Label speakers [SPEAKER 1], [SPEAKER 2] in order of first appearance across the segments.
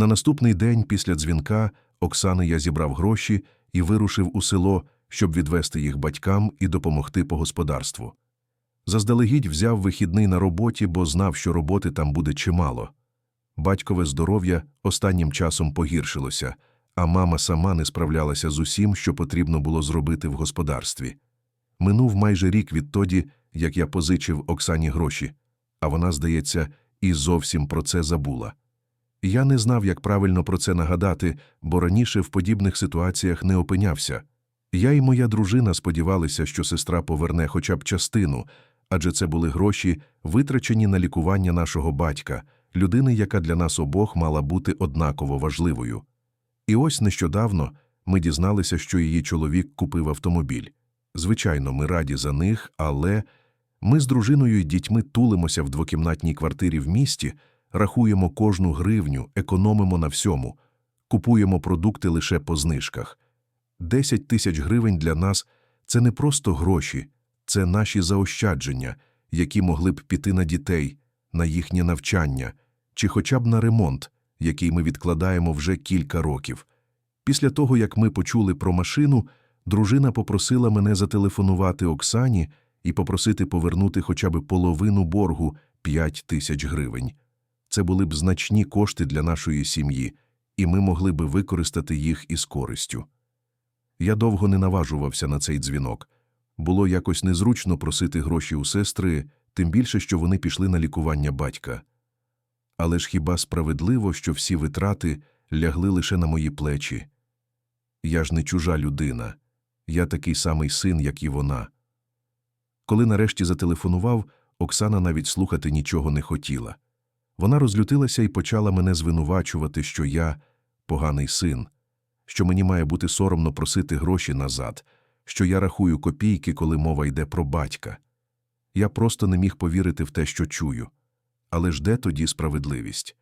[SPEAKER 1] На наступний день після дзвінка Оксани я зібрав гроші і вирушив у село, щоб відвести їх батькам і допомогти по господарству. Заздалегідь взяв вихідний на роботі, бо знав, що роботи там буде чимало. Батькове здоров'я останнім часом погіршилося, а мама сама не справлялася з усім, що потрібно було зробити в господарстві. Минув майже рік відтоді, як я позичив Оксані гроші, а вона, здається, і зовсім про це забула. Я не знав, як правильно про це нагадати, бо раніше в подібних ситуаціях не опинявся. Я і моя дружина сподівалися, що сестра поверне хоча б частину, адже це були гроші, витрачені на лікування нашого батька, людини, яка для нас обох мала бути однаково важливою. І ось нещодавно ми дізналися, що її чоловік купив автомобіль. Звичайно, ми раді за них, але ми з дружиною і дітьми тулимося в двокімнатній квартирі в місті, рахуємо кожну гривню, економимо на всьому, купуємо продукти лише по знижках. 10 тисяч гривень для нас це не просто гроші, це наші заощадження, які могли б піти на дітей, на їхнє навчання чи хоча б на ремонт, який ми відкладаємо вже кілька років. Після того, як ми почули про машину, дружина попросила мене зателефонувати Оксані і попросити повернути хоча б половину боргу 5 тисяч гривень. Це були б значні кошти для нашої сім'ї, і ми могли би використати їх із користю. Я довго не наважувався на цей дзвінок. Було якось незручно просити гроші у сестри, тим більше, що вони пішли на лікування батька. Але ж хіба справедливо, що всі витрати лягли лише на мої плечі? Я ж не чужа людина, я такий самий син, як і вона. Коли нарешті зателефонував, Оксана навіть слухати нічого не хотіла. Вона розлютилася і почала мене звинувачувати, що я поганий син, що мені має бути соромно просити гроші назад, що я рахую копійки, коли мова йде про батька. Я просто не міг повірити в те, що чую. Але ж де тоді справедливість?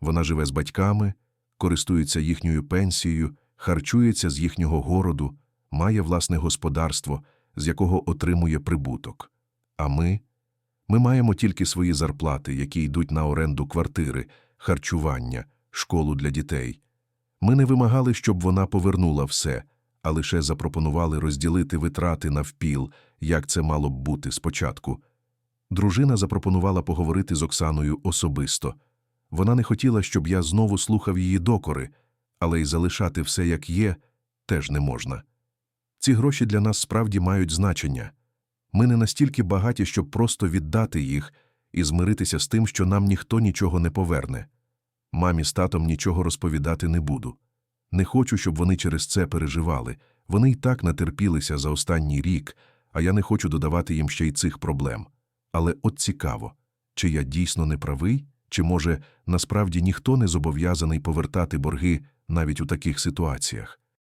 [SPEAKER 1] Вона живе з батьками, користується їхньою пенсією, харчується з їхнього городу, має власне господарство, з якого отримує прибуток. А ми? Ми маємо тільки свої зарплати, які йдуть на оренду квартири, харчування, школу для дітей. Ми не вимагали, щоб вона повернула все, а лише запропонували розділити витрати навпіл, як це мало б бути спочатку. Дружина запропонувала поговорити з Оксаною особисто. Вона не хотіла, щоб я знову слухав її докори, але й залишати все як є теж не можна. Ці гроші для нас справді мають значення. Ми не настільки багаті, щоб просто віддати їх і змиритися з тим, що нам ніхто нічого не поверне. Мамі з татом нічого розповідати не буду. Не хочу, щоб вони через це переживали. Вони й так натерпілися за останній рік, а я не хочу додавати їм ще й цих проблем. Але от цікаво, чи я дійсно не правий, чи, може, насправді ніхто не зобов'язаний повертати борги навіть у таких ситуаціях.